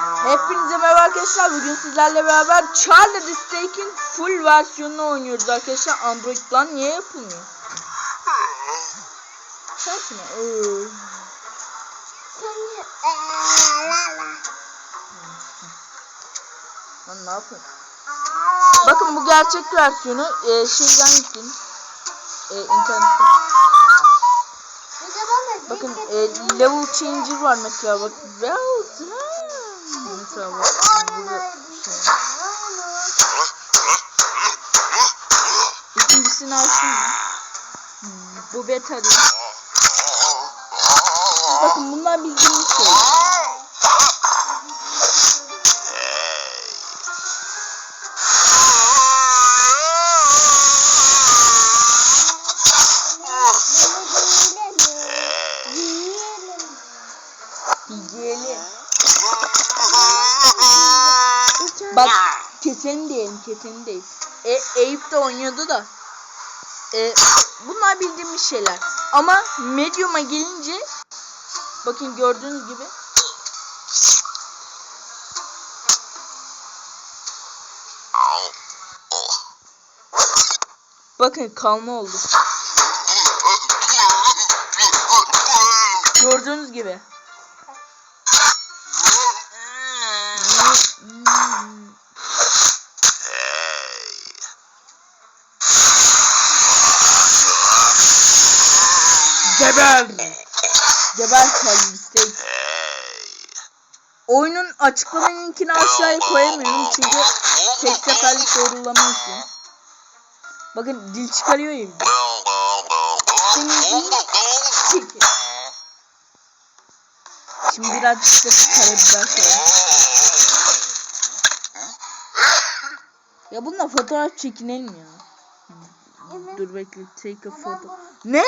Hepinize merhaba arkadaşlar. Bugün sizlerle beraber Charlie the Stake'in full versiyonunu oynuyoruz arkadaşlar. Android'dan niye yapılmıyor? Mi? Ee, Lan ne yapıyorsun? Bakın bu gerçek versiyonu e, şeyden gittim. E, internetten. Bakın e, level changer var mesela bak. Well done. Bak. Burada şey. İkincisini. Hmm, Bu beta değil. Bakın bunlar bildiğimiz şey. Değil. E, Eyüp de oynuyordu da. E, bunlar bildiğimiz şeyler. Ama medium'a gelince bakın gördüğünüz gibi bakın kalma oldu. Gördüğünüz gibi. Geber. Geber Charlie Steak. Oyunun açıklama linkini aşağıya koyamıyorum çünkü tek seferlik doğrulamıyorsun. Bakın dil çıkarıyor ya. de. Çekil. Şimdi birazcık da karabiber koyalım. Ya bununla fotoğraf çekinelim ya. Dur bekle take a photo. Ne?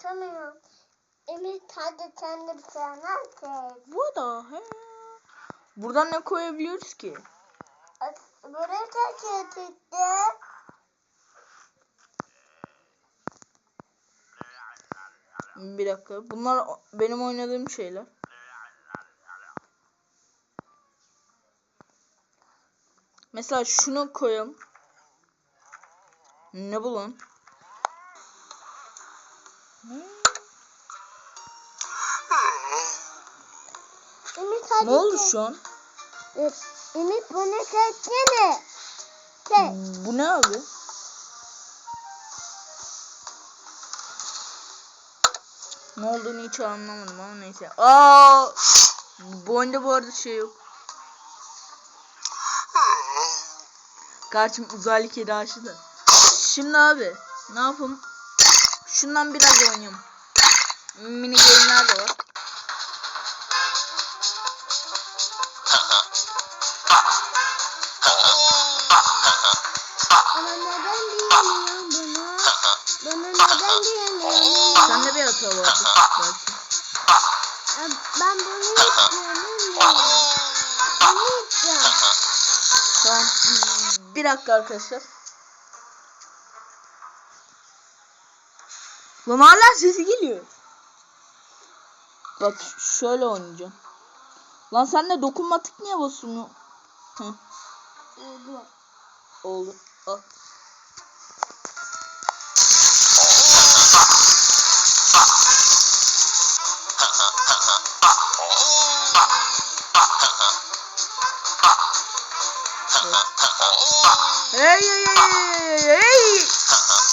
Sizi unutamıyorum. Emir hadi sen de bir tane çek. Bu da he. Buradan ne koyabiliyoruz ki? Buraya da çekti. Bir dakika. Bunlar benim oynadığım şeyler. Mesela şunu koyalım. Ne bu Emir hadi Ne oldu şu an? Dur. Emir bunu çeksene. Çek. Bu ne abi? Ne olduğunu hiç anlamadım ama neyse. Aa! Bu oyunda bu arada şey yok. Karşım uzaylı kedi aşı da. Şimdi abi ne yapalım? Şundan biraz oynayalım. Mini game'ler de var. Ama neden diyemiyorum bunu? Bunu neden diyemiyorum? Sen de bir hata belki. Ya Ben bunu istiyorum. Bunu istiyorum. Tamam. Bir dakika arkadaşlar. Lan hala sesi geliyor. Bak şöyle oynayacağım. Lan sen de dokunmatik niye basıyorsun? Hı, Oldu. oldu. Al. Hey hey hey hey hey.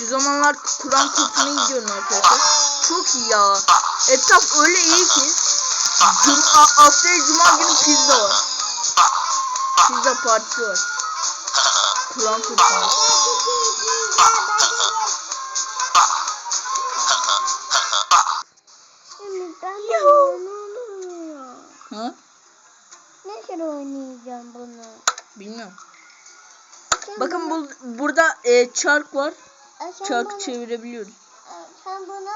Şu zamanlar Kur'an kursuna gidiyorum arkadaşlar. Çok iyi ya. Etraf öyle iyi ki. Cuma, haftaya cuma günü pizza var. Pizza partisi var. Kur'an kursuna. Ha? Nasıl oynayacağım bunu? Bilmiyorum. Bakın bu, burada e, çark var. E, sen Çarkı bana- çevirebiliyoruz. e, Sen bana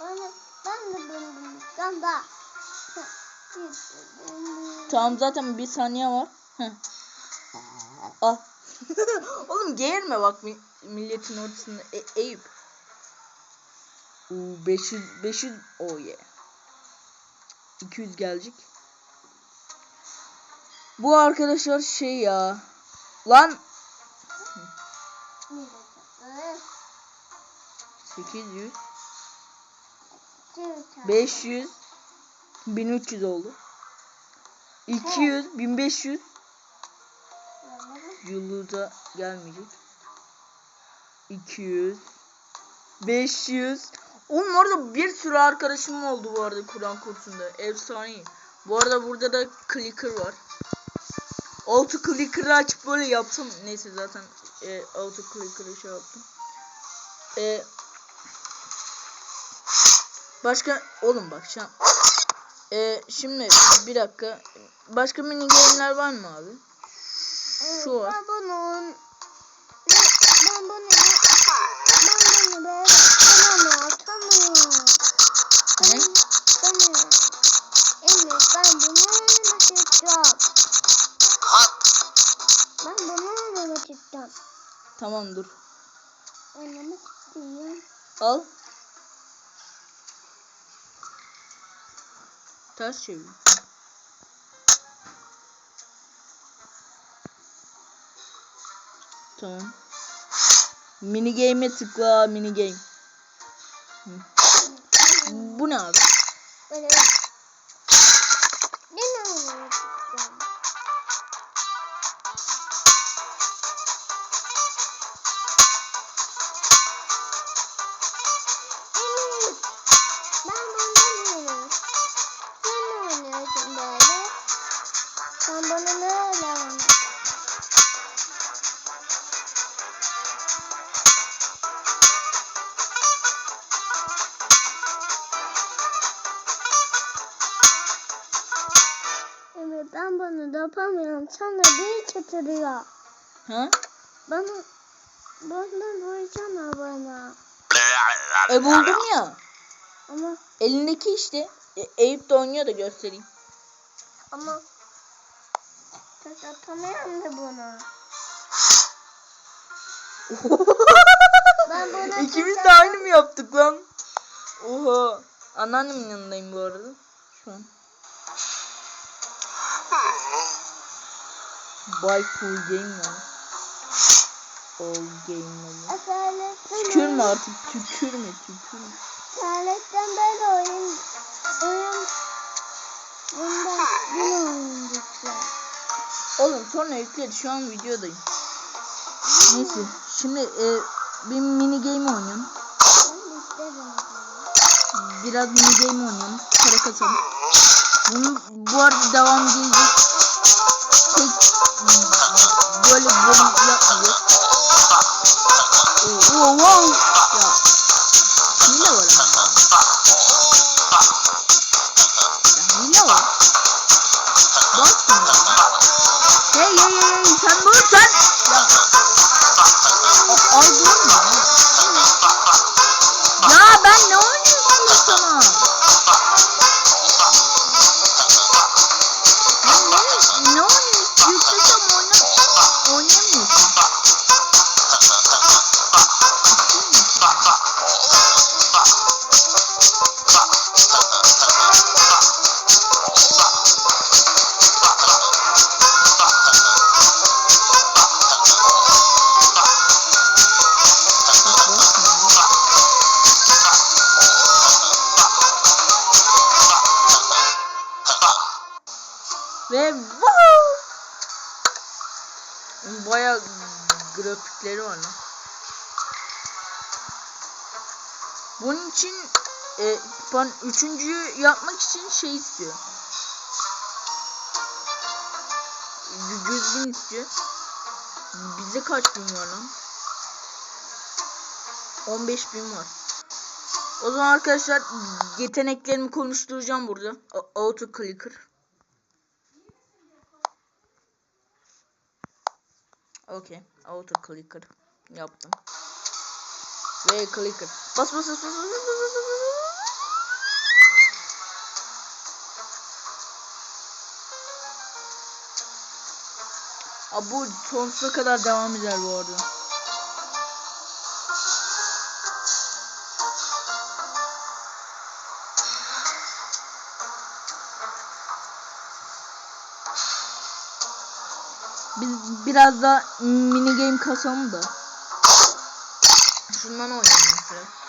bana ben de bunu sen da. Tamam zaten bir saniye var. Heh. Al. Oğlum geğirme bak mi- milletin ortasında. E, Eyüp. Uu, 500 500 oh yeah. 200 gelecek. Bu arkadaşlar şey ya. Lan. 800 Bir 500 1300 oldu. 200 1500 dakika. yıllığa gelmeyecek. 200 500 Oğlum orada bir sürü arkadaşım oldu bu arada Kur'an kursunda. Efsane. Bu arada burada da clicker var. Auto clicker'ı açıp böyle yaptım. Neyse zaten e, auto clicker'ı şey yaptım. E, başka oğlum bak şu an. E, şimdi bir dakika. Başka mini game'ler var mı abi? Şu var. Ben bunu ben bunu ben bunu böyle atamıyorum atamıyorum. Ne? Atamıyorum. Evet ben bunu oynamak istiyorum. Ben bunu oynamak istiyorum. Tamam dur. Oynamak istiyorum. Al. Ters çevir. Tamam. Mini game'e tıkla mini game. Hı. Bu ne abi? Böyle. Yapamıyorum. Sana bir çıtırıyor. Ha? Bana bana vursana bana. E buldum ya. Ama Elindeki işte. E, Eyüp de oynuyor da göstereyim. ama Taş atamıyorum da bunu. Ben bunu İkimiz de aynı mı yaptık lan? Oha. Anneannemin yanındayım Buy full game ya. All game. Asaletten Tükürme artık tükürme tükürme. Asaletten böyle oyun oyun bundan bunu oyuncaklar. Oğlum sonra yükledi şu an videodayım. Neyse şimdi e, bir mini game oynayalım. Biraz mini game oynayalım. Para kasalım. Bunun bu arada devam gelecek. Böyle bölüm yapmayacağız. Oo, oo, wow. Ya. Hile var ama. Ya hile var. Bak şuna. Hey hey hey sen dur sen. Ya. Var lan. Bunun için e, ben üçüncüyü yapmak için şey istiyor. Y- 100 bin istiyor. Bize kaç bin var lan? 15 bin var. O zaman arkadaşlar yeteneklerimi konuşturacağım burada. Auto clicker. Okey. Auto clicker yaptım. Ve clicker. Bas bas bas bas bas bas bas bas. Abi bu sonsuza kadar devam eder bu arada. Biraz da mini game kasalım da. Şundan oynayalım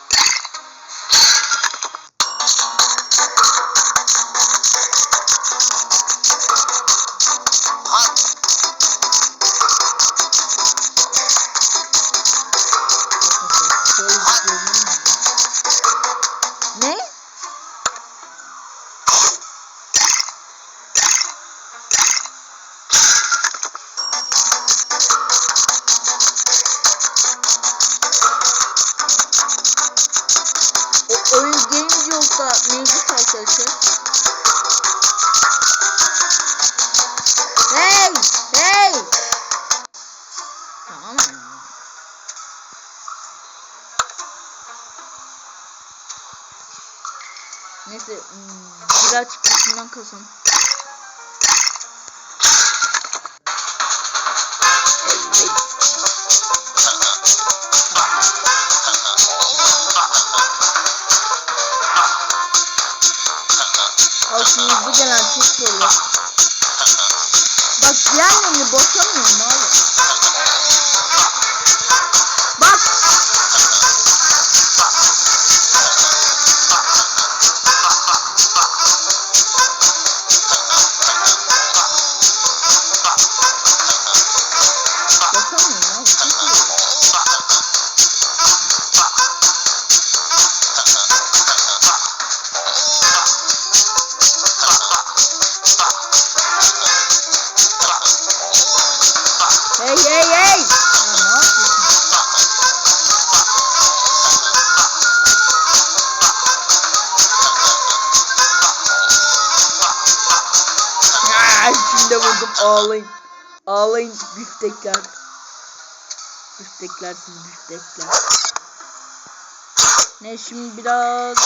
Tamam mı? Neyse hmm, birazcık kısımdan kasalım. Altımızda gelen çok geliyor. Bak diğerlerini basamıyorum abi. Ya içinde vurdum ağlayın. Ağlayın büftekler. Büftekler siz büftekler. Ne şimdi biraz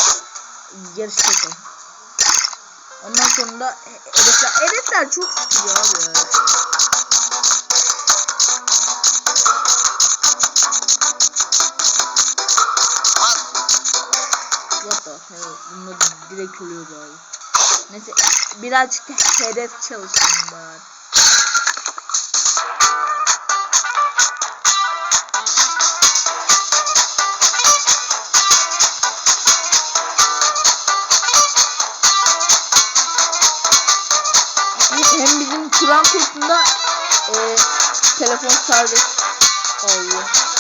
yarış yapalım. Ondan sonra da herifler, herifler çok sıkıyor abi. What the hell? Bunlar direkt ölüyor abi. Neyse birazcık da hedef çalışın bari. Hem bizim Kur'an kursunda e, telefon serbest oluyor.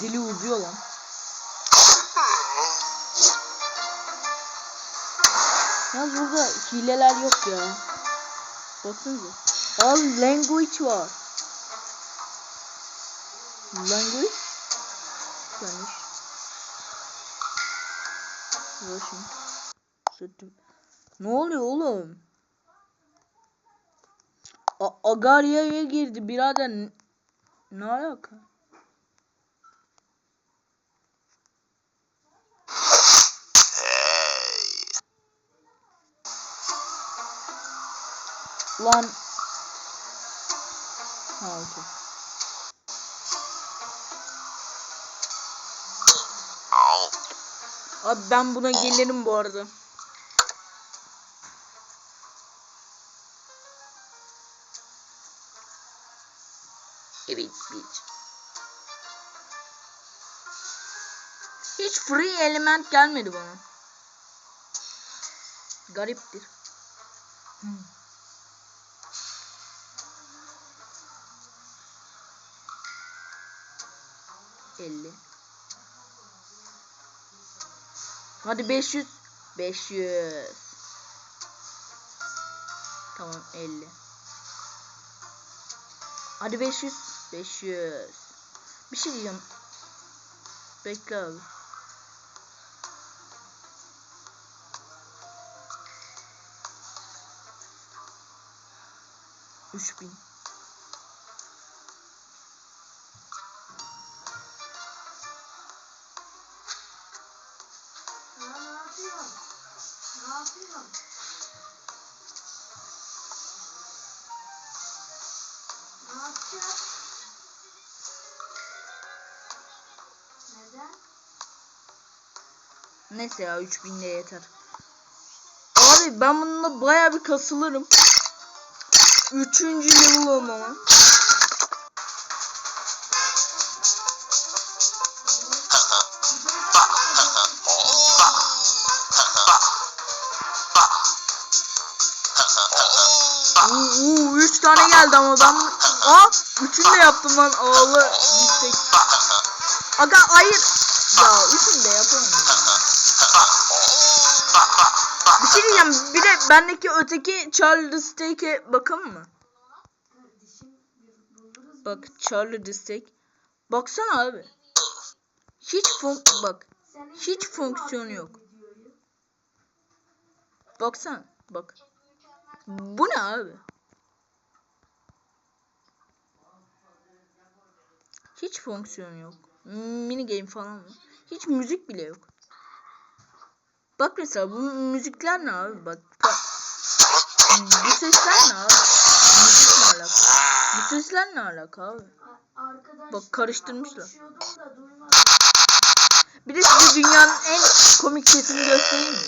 Dili uzuyor lan. Ya burada hileler yok ya. Baksanıza. Al language var. Language? Yanlış. Russian. Ne oluyor oğlum? A Agarya'ya girdi birader. N- Ne alaka? Lan. Ha okey. Abi ben buna gelirim bu arada. Hiç free element gelmedi bana. Gariptir. Hmm. Elli. Hadi 500. 500. Tamam 50. Hadi 500. 500. Bir şey diyeceğim. Bekle abi. 3000. Neyse ya 3000 de yeter. Abi ben bununla baya bir kasılırım. Üçüncü level. Uuu uuu, üç tane geldi ama ben Aa üçünü de yaptım lan ağlı gittik. Aga hayır. Ya üçünü de yapamam. Şey. Bir de bendeki öteki Charlie Steak'e bakalım mı? Bak Charlie Steak. Baksana abi. Hiç fon bak. Hiç fonksiyonu yok. Baksana bak. Bu ne abi? Hiç fonksiyon yok. Mini game falan mı? Hiç müzik bile yok. Bak mesela bu müzikler ne abi? Bak. Bu sesler ne abi? Müzik ne alaka? Bu sesler ne alaka abi? A- Arkadaşlarla Bak karıştırmışlar. Bir de size dünyanın en komik sesini göstereyim mi?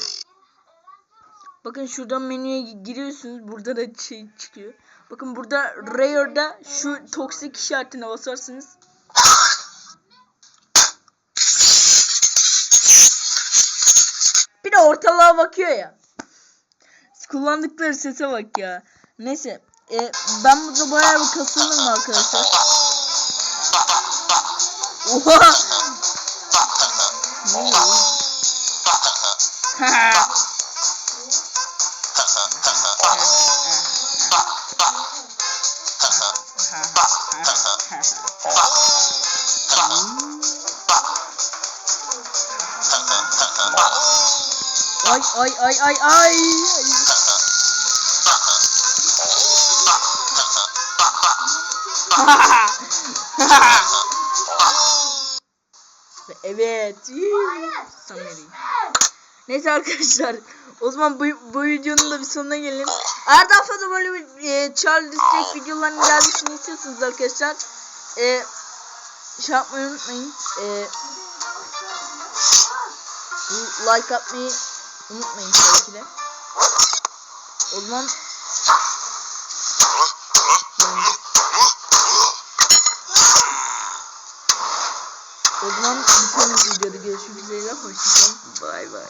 Bakın şuradan menüye gi- giriyorsunuz. Burada da şey çıkıyor. Bakın burada Rare'da şu toksik işaretine basarsınız. Ortalığa bakıyor ya. Kullandıkları sese bak ya. Neyse. e, ben burada bayağı bir kasılırım arkadaşlar. Oha! Ne? Ha. Ay ay ay ay ay. evet. Neyse arkadaşlar. O zaman bu, bu videonun da bir sonuna gelelim. Eğer daha fazla böyle bir e, Charlie District videolarının gelmesini istiyorsanız arkadaşlar. E, şey yapmayı unutmayın. E, like atmayı unutmayın tabii de. O zaman o zaman bir sonraki videoda görüşmek üzere. Hoşçakalın. Bay bay.